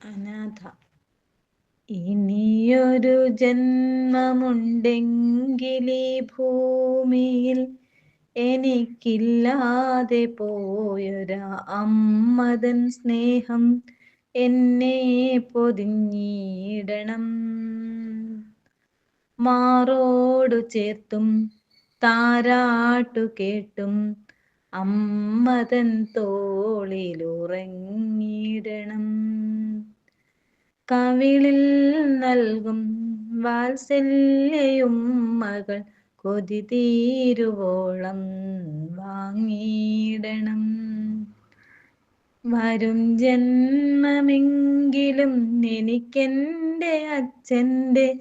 അനാഥ. ഇനിയൊരു ജന്മമുണ്ടെങ്കിലീ ഭൂമിയിൽ എനിക്കില്ലാതെ പോയൊരാ അമ്മതൻ സ്നേഹം എന്നെ പൊതിഞ്ഞിടണം. മാറോടു ചേർത്തും താരാട്ടു കേട്ടും അമ്മതൻ തോളിലുറങ്ങിടണം കവിളിൽ നൽകും വാത്സല്യയും മകൾ കൊതി തീരുവോളം വാങ്ങിയിടണം. വരും ജന്മമെങ്കിലും എനിക്കെന്റെ അച്ഛന്റെ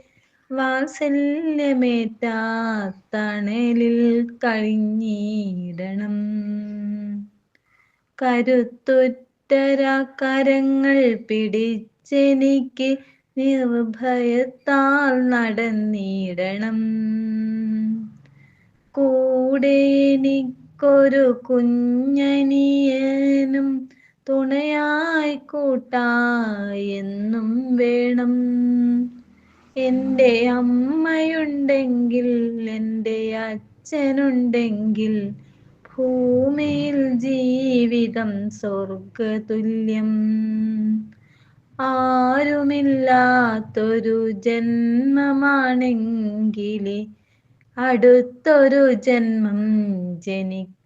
വാത്സല്യമേറ്റാത്തണലിൽ കഴിഞ്ഞിടണം. കരുത്തുറ്റരാ കരങ്ങൾ പിടിച്ചെനിക്ക് നിർഭയത്താൽ നടന്നിടണം. കൂടെ എനിക്കൊരു കുഞ്ഞനിയനും തുണയായി കൂട്ടായെന്നും വേണം. എന്റെ അമ്മയുണ്ടെങ്കിൽ എന്റെ അച്ഛനുണ്ടെങ്കിൽ ഭൂമിയിൽ ജീവിതം സ്വർഗതുല്യം ആരുമില്ലാത്തൊരു ജന്മമാണെങ്കിലേ അടുത്തൊരു ജന്മം ജനിക്കാതിരിക്കണം.